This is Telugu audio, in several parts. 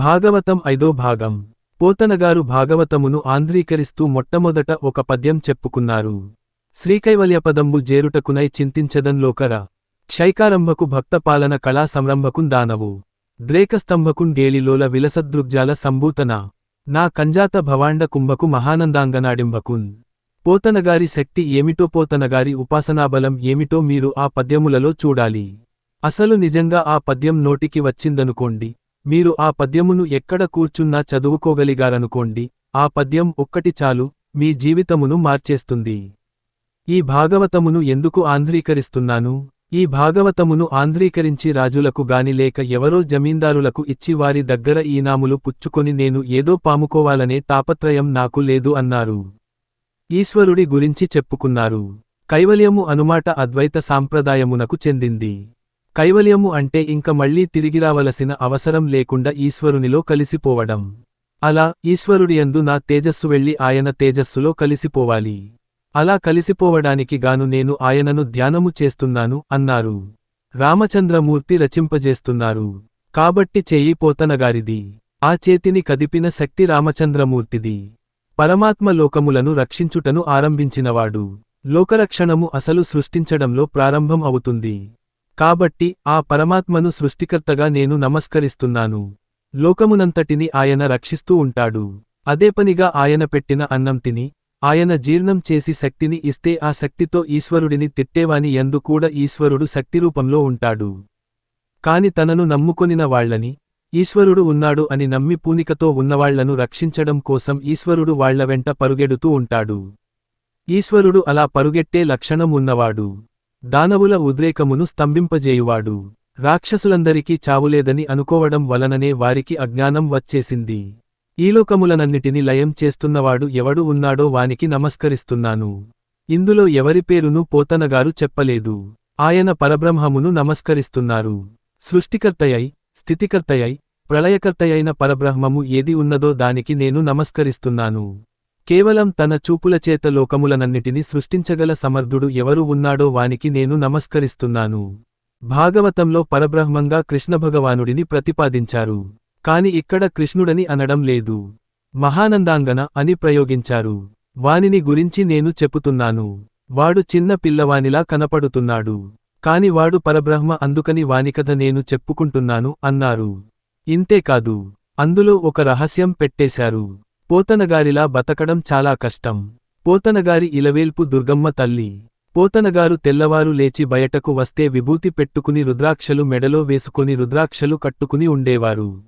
భాగవతం ఐదో భాగం. పోతనగారు భాగవతమును ఆంధ్రీకరిస్తూ మొట్టమొదట ఒక పద్యం చెప్పుకున్నారు. శ్రీకైవల్యపదంబు జేరుటకునై చింతించదన్లోకర. క్షైకారంభకు భక్తపాలన కళా సంరంభకున్ దానవు. ద్రేకస్తంభకున్ గేలిలోల విలసదృగ్జాల సంభూతన. నా కంజాత భవాండ కుంభకు మహానందాంగనాడింభకున్ పోతనగారి శక్తి ఏమిటో పోతనగారి ఉపాసనాబలం ఏమిటో మీరు ఆ పద్యములలో చూడాలి. అసలు నిజంగా ఆ పద్యం నోటికి వచ్చిందనుకోండి. మీరు ఆ పద్యమును ఎక్కడ కూర్చున్నా చదువుకోగలిగారనుకోండి ఆ పద్యం ఒక్కటి చాలు మీ జీవితమును మార్చేస్తుంది. ఈ భాగవతమును ఎందుకు ఆంధ్రీకరిస్తున్నాను? ఈ భాగవతమును ఆంధ్రీకరించి రాజులకు గాని లేక ఎవరో జమీందారులకు ఇచ్చి వారి దగ్గర ఈనాములు పుచ్చుకొని నేను ఏదో పాముకోవాలనే తాపత్రయం నాకు లేదు అన్నారు. ఈశ్వరుడి గురించి చెప్పుకున్నారు. కైవల్యము అనుమాట అద్వైత సాంప్రదాయమునకు చెందింది. కైవల్యము అంటే ఇంక మళ్ళీ తిరిగిరావలసిన అవసరం లేకుండా ఈశ్వరునిలో కలిసిపోవడం. అలా ఈశ్వరుడియందు నా తేజస్సు వెళ్ళి ఆయన తేజస్సులో కలిసిపోవాలి. అలా కలిసిపోవడానికి గాను నేను ఆయనను ధ్యానము చేస్తున్నాను అన్నారు. రామచంద్రమూర్తి రచింపజేస్తున్నారు. కాబట్టి చేయి పోతనగారిది. ఆ చేతిని కదిపిన శక్తి రామచంద్రమూర్తిది. పరమాత్మ లోకములను రక్షించుటను ఆరంభించినవాడు. లోకరక్షణము అసలు సృష్టించడంలో ప్రారంభం అవుతుంది. కాబట్టి ఆ పరమాత్మను సృష్టికర్తగా నేను నమస్కరిస్తున్నాను. లోకమునంతటిని ఆయన రక్షిస్తూ ఉంటాడు. అదేపనిగా ఆయన పెట్టిన అన్నం తిని ఆయన జీర్ణం చేసి శక్తిని ఇస్తే ఆ శక్తితో ఈశ్వరుడిని తిట్టేవాని ఎందు కూడా ఈశ్వరుడు శక్తిరూపంలో ఉంటాడు. కాని తనను నమ్ముకొనిన వాళ్ళని ఈశ్వరుడు ఉన్నాడు అని నమ్మి పూనికతో ఉన్నవాళ్ళను రక్షించడం కోసం ఈశ్వరుడు వాళ్ళ వెంట పరుగెడుతూ ఉంటాడు. ఈశ్వరుడు అలా పరుగెట్టే లక్షణం ఉన్నవాడు. దానవుల ఉద్రేకమును స్తంభింపజేయువాడు. రాక్షసులందరికీ చావులేదని అనుకోవడం వలననే వారికి అజ్ఞానం వచ్చేసింది. ఈలోకములనన్నిటిని లయం చేస్తున్నవాడు ఎవడు ఉన్నాడో వానికి నమస్కరిస్తున్నాను. ఇందులో ఎవరి పేరును పోతనగారు చెప్పలేదు. ఆయన పరబ్రహ్మమును నమస్కరిస్తున్నారు. సృష్టికర్తయై స్థితికర్తయై ప్రళయకర్తయైన పరబ్రహ్మము ఏది ఉన్నదో దానికి నేను నమస్కరిస్తున్నాను. కేవలం తన చూపులచేత లోకములనన్నిటినీ సృష్టించగల సమర్థుడు ఎవరు ఉన్నాడో వానికి నేను నమస్కరిస్తున్నాను. భాగవతంలో పరబ్రహ్మంగా కృష్ణభగవానుడిని ప్రతిపాదించారు. కాని ఇక్కడ కృష్ణుడని అనడం లేదు. మహానందాంగన అని ప్రయోగించారు. వానిని గురించి నేను చెప్పుతున్నాను. వాడు చిన్న పిల్లవానిలా కనపడుతున్నాడు. కాని వాడు పరబ్రహ్మ అందుకని వానికథ నేను చెప్పుకుంటున్నాను అన్నారు. ఇంతేకాదు. అందులో ఒక రహస్యం పెట్టేశారు. పోతనగారిలా బతకడం చాలా కష్టం. పోతనగారి ఇలవేల్పు దుర్గమ్మ తల్లి. పోతనగారు తెల్లవారు లేచి బయటకు వస్తే విభూతి పెట్టుకుని రుద్రాక్షలు మెడలో వేసుకుని రుద్రాక్షలు కట్టుకుని ఉండేవారు.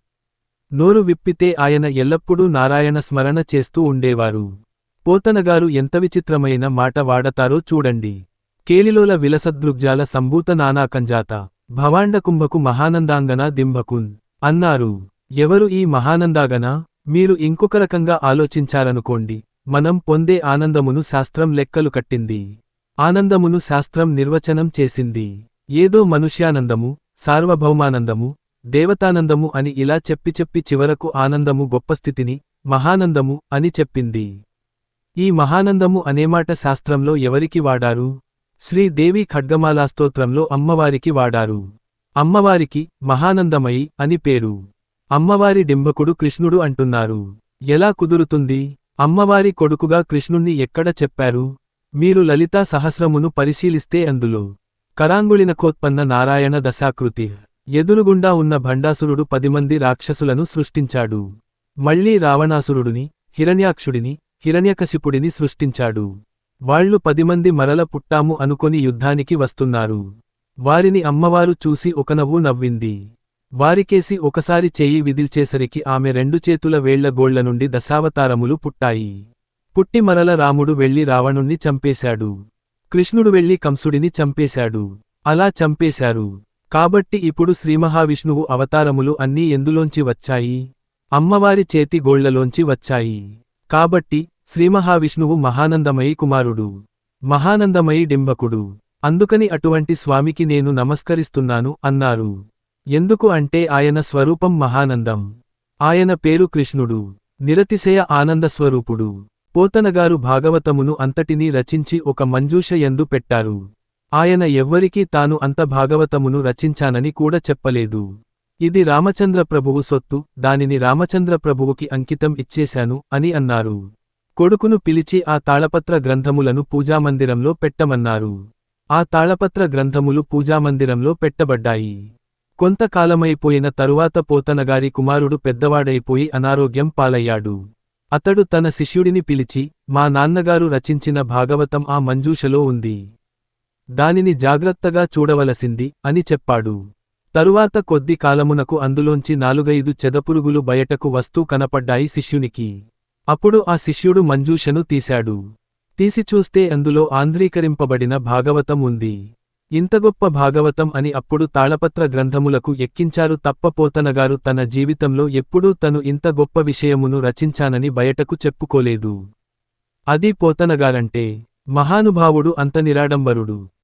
నోరు విప్పితే ఆయన ఎల్లప్పుడూ నారాయణ స్మరణ చేస్తూ ఉండేవారు. పోతనగారు ఎంత విచిత్రమైన మాట వాడతారో చూడండి. కేలిలోల విలసదృగ్జాల సంభూత నానాకంజాత భవాండకుంభకు మహానందాంగన దింభకున్. అన్నారు. ఎవరు ఈ మహానందాగన? మీరు ఇంకొక రకంగా ఆలోచించారనుకోండి మనం పొందే ఆనందమును శాస్త్రం లెక్కలు కట్టింది. ఆనందమును శాస్త్రం నిర్వచనం చేసింది. ఏదో మనుష్యానందము సార్వభౌమానందము దేవతానందము అని ఇలా చెప్పి చెప్పి చివరకు ఆనందము గొప్ప స్థితిని మహానందము అని చెప్పింది. ఈ మహానందము అనేమాట శాస్త్రంలో ఎవరికి వాడారు? శ్రీదేవి ఖడ్గమాలాస్తోత్రంలో అమ్మవారికి వాడారు. అమ్మవారికి మహానందమయి అని పేరు. అమ్మవారి డింబకుడు కృష్ణుడు అంటున్నారు. ఎలా కుదురుతుంది? అమ్మవారి కొడుకుగా కృష్ణుణ్ణి ఎక్కడ చెప్పారు? మీరు లలితా సహస్రమును పరిశీలిస్తే అందులో. కరాంగుళినకోత్పన్న నారాయణ దశాకృతి. ఎదురుగుండా ఉన్న భండాసురుడు పదిమంది రాక్షసులను సృష్టించాడు. మళ్ళీ రావణాసురుడిని హిరణ్యాక్షుడిని హిరణ్యకశిపుడిని సృష్టించాడు. వాళ్ళు పదిమంది మరల పుట్టాము అనుకొని యుద్ధానికి వస్తున్నారు. వారిని అమ్మవారు చూసి ఒకనవ్వు నవ్వింది. వారికేసి ఒకసారి చెయ్యి విదిల్చేసరికి ఆమె రెండు చేతుల వేళ్ళ గోళ్ళ నుండి దశావతారములు పుట్టాయి. పుట్టి మరల రాముడు వెళ్ళి రావణుణ్ణి చంపేశాడు. కృష్ణుడు వెళ్ళి కంసుడిని చంపేశాడు. అలా చంపేశారు. కాబట్టి ఇప్పుడు శ్రీమహావిష్ణువు అవతారములు అన్నీ ఎందులోంచి వచ్చాయి? అమ్మవారి చేతి గోళ్ళలోంచి వచ్చాయి. కాబట్టి శ్రీమహావిష్ణువు మహానందమయి కుమారుడు. మహానందమయి డింబకుడు. అందుకని అటువంటి స్వామికి నేను నమస్కరిస్తున్నాను అన్నారు. ఎందుకు అంటే ఆయన స్వరూపం మహానందం. ఆయన పేరు కృష్ణుడు. నిరతిశయ ఆనంద స్వరూపుడు పోతనగారు భాగవతమును అంతటినీ రచించి ఒక మంజూష ఎందు పెట్టారు. ఆయన ఎవ్వరికీ తాను అంత భాగవతమును రచించానని కూడా చెప్పలేదు. ఇది రామచంద్ర ప్రభువు సొత్తు దానిని రామచంద్ర ప్రభువుకి అంకితం ఇచ్చేశాను అని అన్నారు. కొడుకును పిలిచి ఆ తాళపత్ర గ్రంథములను పూజామందిరంలో పెట్టమన్నారు. ఆ తాళపత్ర గ్రంథములు పూజామందిరంలో పెట్టబడ్డాయి. కొంతకాలమైపోయిన తరువాత పోతనగారి కుమారుడు పెద్దవాడైపోయి అనారోగ్యం పాలయ్యాడు. అతడు తన శిష్యుడిని పిలిచి మా నాన్నగారు రచించిన భాగవతం ఆ మంజూషలో ఉంది. దానిని జాగ్రత్తగా చూడవలసింది అని చెప్పాడు. తరువాత కొద్ది కాలమునకు అందులోంచి నాలుగైదు చెదపురుగులు బయటకు వస్తూ కనపడ్డాయి శిష్యునికి. అప్పుడు ఆ శిష్యుడు మంజూషను తీశాడు. తీసిచూస్తే అందులో ఆంధ్రీకరింపబడిన భాగవతం ఉంది. ఇంత గొప్ప భాగవతం అని అప్పుడు తాళపత్ర గ్రంథములకు ఎక్కించారు తప్ప పోతనగారు తన జీవితంలో ఎప్పుడూ తను ఇంత గొప్ప విషయమును రచించానని బయటకు చెప్పుకోలేదు. అది పోతనగారంటే మహానుభావుడు అంత నిరాడంబరుడు.